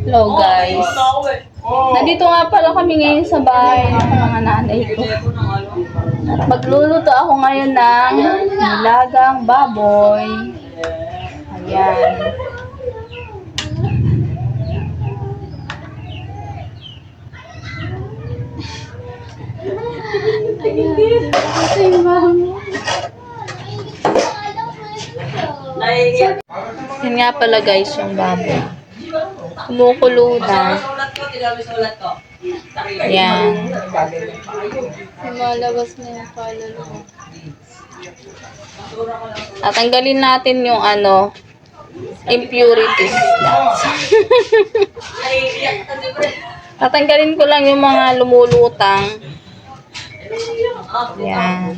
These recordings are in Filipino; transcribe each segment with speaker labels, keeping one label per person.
Speaker 1: Hello guys. Nandito nga pala kami ngayon sa bahay ng mga nanay ko. At magluluto ako ngayon ng nilagang baboy. Ayan. Ayan. Ito yung mama. Yan nga pala guys yung baboy. Kumukulo na. Yan. Lumalabas na yung kaluluwa. Tatanggalin natin yung ano, impurities. Tatanggalin ko lang yung mga lumulutang. Yan.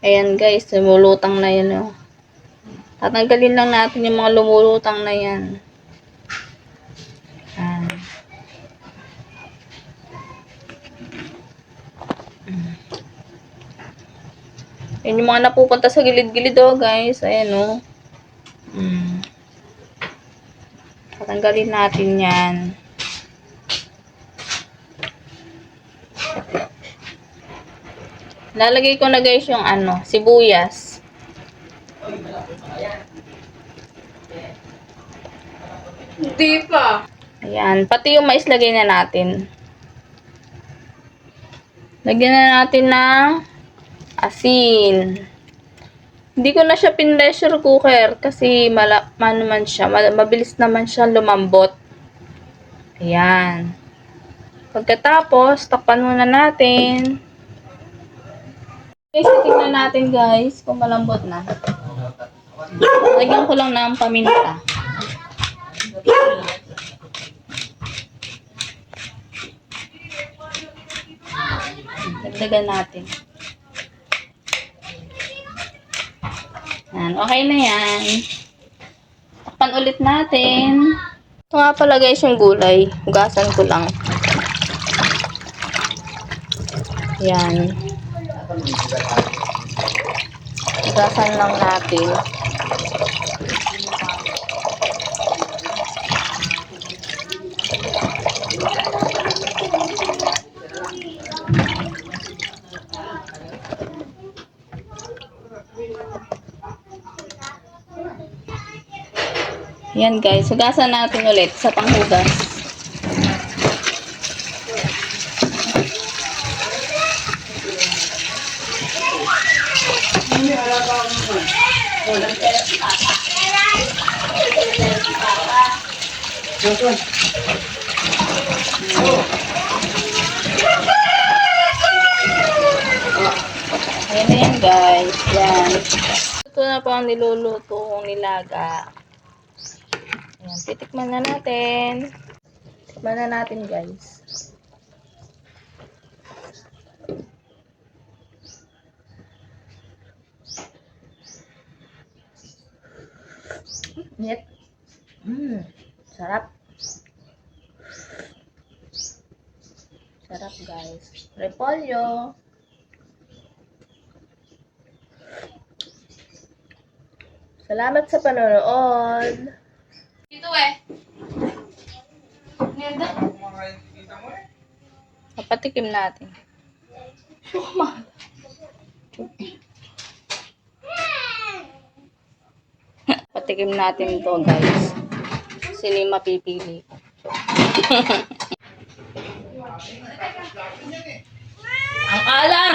Speaker 1: Ayan guys, lumulutang na yan oh. Tatanggalin lang natin yung mga lumulutang na yan. Ayan. Yan yung mga napupunta sa gilid-gilid oh guys. Ayan oh. Mm. Tatanggalin natin yan. Lalagay ko na guys yung ano, sibuyas.
Speaker 2: Hindi pa.
Speaker 1: Ayan, pati yung mais lagay na natin. Lagyan na natin ng asin. Hindi ko na siya pin-pressure cooker kasi mala, ano man siya, ma- mabilis naman siya lumambot. Ayan. Pagkatapos, takpan muna natin. Guys, tingnan natin guys kung malambot na. Lagyan ko lang ng paminta. Dagdagan natin. Yan, okay na yan. Takpan ulit natin. Ito nga pala guys yung gulay. Hugasan ko lang. Yan. Hugasan lang natin. Yan guys, hugasan natin ulit sa panghugas. Ayan na yan guys. Yan. Ito na po ang niluluto kong nilaga. Ayan, titikman na natin. Tikman na natin guys. Net. Mmm, sarap. Sarap guys. Repolyo. Salamat sa panonood.
Speaker 2: Dito eh. Ganda.
Speaker 1: Kapatikim natin. Kumala. Patikim natin to guys. Sino mapipili ko. Ang alam!